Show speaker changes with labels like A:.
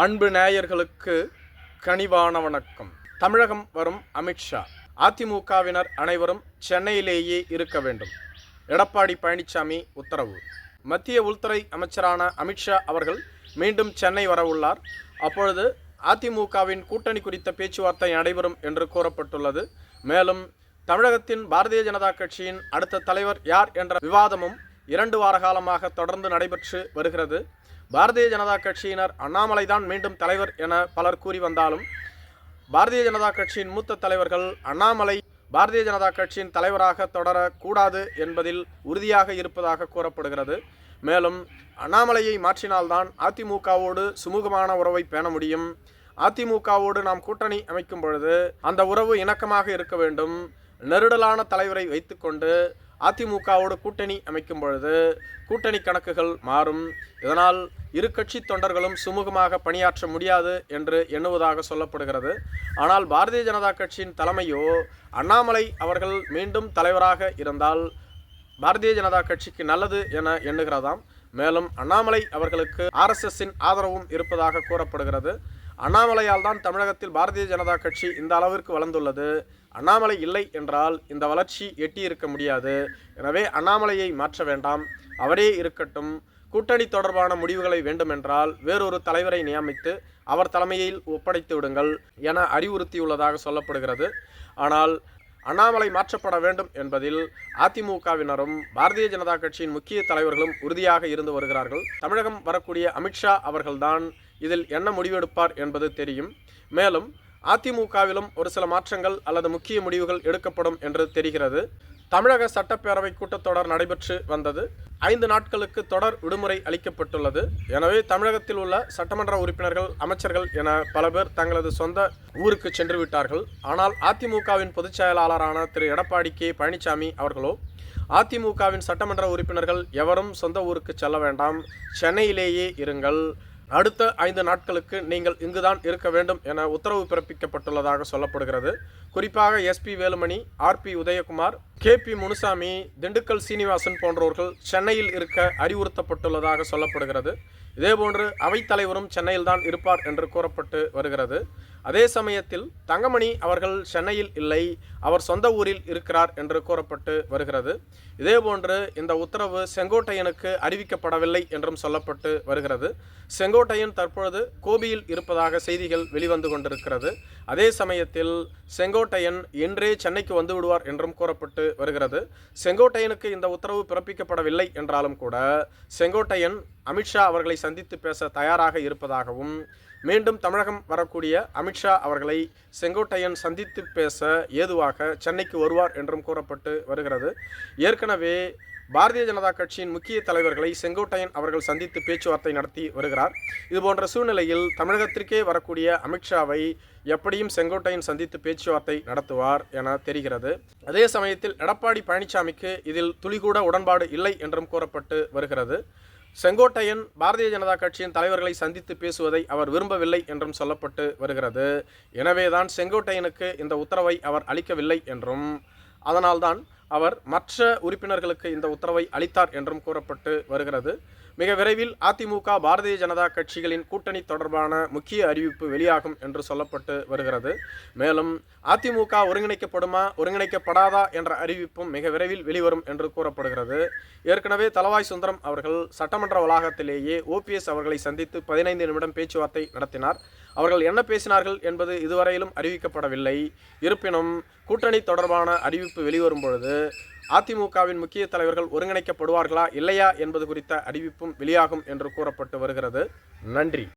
A: அன்பு நேயர்களுக்கு கனிவான வணக்கம். தமிழகம் வரும் அமித்ஷா அதிமுகவினர் அனைவரும் சென்னையிலேயே இருக்க வேண்டும். எடப்பாடி பழனிசாமி உத்தரவு. மத்திய உள்துறை அமைச்சரான அமித்ஷா அவர்கள் மீண்டும் சென்னை வரவுள்ளார் அப்பொழுது அதிமுகவின் கூட்டணி குறித்த பேச்சுவார்த்தை நடைபெறும் என்று கூறப்பட்டுள்ளது. மேலும் தமிழகத்தின் பாரதிய ஜனதா கட்சியின் அடுத்த தலைவர் யார் என்ற விவாதமும் இரண்டு வார காலமாக தொடர்ந்து நடைபெற்று வருகிறது. பாரதிய ஜனதா கட்சியினர் அண்ணாமலை தான் மீண்டும் தலைவர் என பலர் கூறி வந்தாலும் பாரதிய ஜனதா கட்சியின் மூத்த தலைவர்கள் அண்ணாமலை பாரதிய ஜனதா கட்சியின் தலைவராக தொடரக்கூடாது என்பதில் உறுதியாக இருப்பதாக கூறப்படுகிறது. மேலும் அண்ணாமலையை மாற்றினால்தான் அதிமுகவோடு சுமூகமான உறவை பேண முடியும். அதிமுகவோடு நாம் கூட்டணி அமைக்கும் பொழுது அந்த உறவு இணக்கமாக இருக்க வேண்டும். நெருடலான தலைவரை வைத்துக்கொண்டு அதிமுகவோடு கூட்டணி அமைக்கும் பொழுது கூட்டணி கணக்குகள் மாறும். இதனால் இரு கட்சி தொண்டர்களும் சுமூகமாக பணியாற்ற முடியாது என்று எண்ணுவதாக சொல்லப்படுகிறது. ஆனால் பாரதிய ஜனதா கட்சியின் தலைமையோ அண்ணாமலை அவர்கள் மீண்டும் தலைவராக இருந்தால் பாரதிய ஜனதா கட்சிக்கு நல்லது என எண்ணுகிறதாம். மேலும் அண்ணாமலை அவர்களுக்கு ஆர்எஸ்எஸ்ஸின் ஆதரவும் இருப்பதாக கூறப்படுகிறது. அண்ணாமலையால் தான் தமிழகத்தில் பாரதிய ஜனதா கட்சி இந்த அளவிற்கு வளர்ந்துள்ளது. அண்ணாமலை இல்லை என்றால் இந்த வளர்ச்சி எட்டியிருக்க முடியாது. எனவே அண்ணாமலையை மாற்ற வேண்டாம். அவரே இருக்கட்டும். கூட்டணி தொடர்பான முடிவுகளை வேண்டுமென்றால் வேறொரு தலைவரை நியமித்து அவர் தலைமையில் ஒப்படைத்து விடுங்கள் என அறிவுறுத்தியுள்ளதாக சொல்லப்படுகிறது. ஆனால் அண்ணாமலை மாற்றப்பட வேண்டும் என்பதில் அதிமுகவினரும் பாரதிய ஜனதா கட்சியின் முக்கிய தலைவர்களும் உறுதியாக இருந்து வருகிறார்கள். தமிழகம் வரக்கூடிய அமித்ஷா அவர்கள்தான் இதில் என்ன முடிவெடுப்பார் என்பது தெரியும். மேலும் அதிமுகவிலும் ஒரு சில மாற்றங்கள் அல்லது முக்கிய முடிவுகள் எடுக்கப்படும் என்று தெரிகிறது. தமிழக சட்டப்பேரவை கூட்டத்தொடர் நடைபெற்று வந்தது. ஐந்து நாட்களுக்கு தொடர் விடுமுறை அளிக்கப்பட்டுள்ளது. எனவே தமிழகத்தில் உள்ள சட்டமன்ற உறுப்பினர்கள் அமைச்சர்கள் என பல பேர் தங்களது சொந்த ஊருக்கு சென்று விட்டார்கள். ஆனால் அதிமுகவின் பொதுச் செயலாளரான திரு. எடப்பாடி கே. பழனிசாமி அவர்களோ அதிமுகவின் சட்டமன்ற உறுப்பினர்கள் எவரும் சொந்த ஊருக்கு செல்ல வேண்டாம். சென்னையிலேயே இருங்கள். அடுத்த ஐந்து நாட்களுக்கு நீங்கள் இங்குதான் இருக்க வேண்டும் என உத்தரவு பிறப்பிக்கப்பட்டுள்ளதாக சொல்லப்படுகிறது. குறிப்பாக SP Velumani RP Udhayakumar K P Munusamy Dindigul Srinivasan போன்றவர்கள் சென்னையில் இருக்க அறிவுறுத்தப்பட்டுள்ளதாக சொல்லப்படுகிறது. இதேபோன்று அவைத்தலைவரும் சென்னையில்தான் இருப்பார் என்று கூறப்பட்டு வருகிறது. அதே சமயத்தில் தங்கமணி அவர்கள் சென்னையில் இல்லை அவர் சொந்த ஊரில் இருக்கிறார் என்று கூறப்பட்டு வருகிறது. இதேபோன்று இந்த உத்தரவு செங்கோட்டையனுக்கு அறிவிக்கப்படவில்லை என்றும் சொல்லப்பட்டு வருகிறது. செங்கோட்டையன் தற்பொழுது கோபியில் இருப்பதாக செய்திகள் வெளிவந்து கொண்டிருக்கிறது. அதே சமயத்தில் செங்கோட்டையன் என்றே சென்னைக்கு வந்து விடுவார் என்றும் கூறப்பட்டு வருகிறது. செங்கோட்டையனுக்கு இந்த உத்தரவு பிறப்பிக்கப்படவில்லை என்றாலும் கூட செங்கோட்டையன் அமித்ஷா அவர்களை சந்தித்து பேச தயாராக இருப்பதாகவும் மீண்டும் தமிழகம் வரக்கூடிய அமித்ஷா அவர்களை செங்கோட்டையன் சந்தித்து பேச ஏதுவாக சென்னைக்கு வருவார் என்றும் கூறப்பட்டு வருகிறது. ஏற்கனவே பாரதிய ஜனதா கட்சியின் முக்கிய தலைவர்களை செங்கோட்டையன் அவர்கள் சந்தித்து பேச்சுவார்த்தை நடத்தி வருகிறார். இதுபோன்ற சூழ்நிலையில் தமிழகத்திற்கே வரக்கூடிய அமித்ஷாவை எப்படியும் செங்கோட்டையன் சந்தித்து பேச்சுவார்த்தை நடத்துவார் என தெரிகிறது. அதே சமயத்தில் எடப்பாடி பழனிசாமிக்கு இதில் துளிகூட உடன்பாடு இல்லை என்றும் கூறப்பட்டு வருகிறது. செங்கோட்டையன் பாரதிய ஜனதா கட்சியின் தலைவர்களை சந்தித்து பேசுவதை அவர் விரும்பவில்லை என்றும் சொல்லப்பட்டு வருகிறது. எனவேதான் செங்கோட்டையனுக்கு இந்த உத்தரவை அவர் அளிக்கவில்லை என்றும் அதனால்தான் அவர் மற்ற உறுப்பினர்களுக்கு இந்த உத்தரவை அளித்தார் என்றும் கூறப்பட்டு வருகிறது. மிக விரைவில் அதிமுக பாரதிய ஜனதா கட்சிகளின் கூட்டணி தொடர்பான முக்கிய அறிவிப்பு வெளியாகும் என்று சொல்லப்பட்டு வருகிறது. மேலும் அதிமுக ஒருங்கிணைக்கப்படுமா ஒருங்கிணைக்கப்படாதா என்ற அறிவிப்பும் மிக விரைவில் வெளிவரும் என்று கூறப்படுகிறது. ஏற்கனவே தலவாய் சுந்தரம் அவர்கள் சட்டமன்ற வளாகத்திலேயே ஓபிஎஸ் அவர்களை சந்தித்து பதினைந்து நிமிடம் பேச்சுவார்த்தை நடத்தினார். அவர்கள் என்ன பேசினார்கள் என்பது இதுவரையிலும் அறிவிக்கப்படவில்லை. இருப்பினும் கூட்டணி தொடர்பான அறிவிப்பு வெளிவரும் பொழுது அதிமுகவின் முக்கிய தலைவர்கள் ஒருங்கிணைக்கப்படுவார்களா இல்லையா என்பது குறித்த அறிவிப்பும் வெளியாகும் என்று கூறப்பட்டு வருகிறது. நன்றி.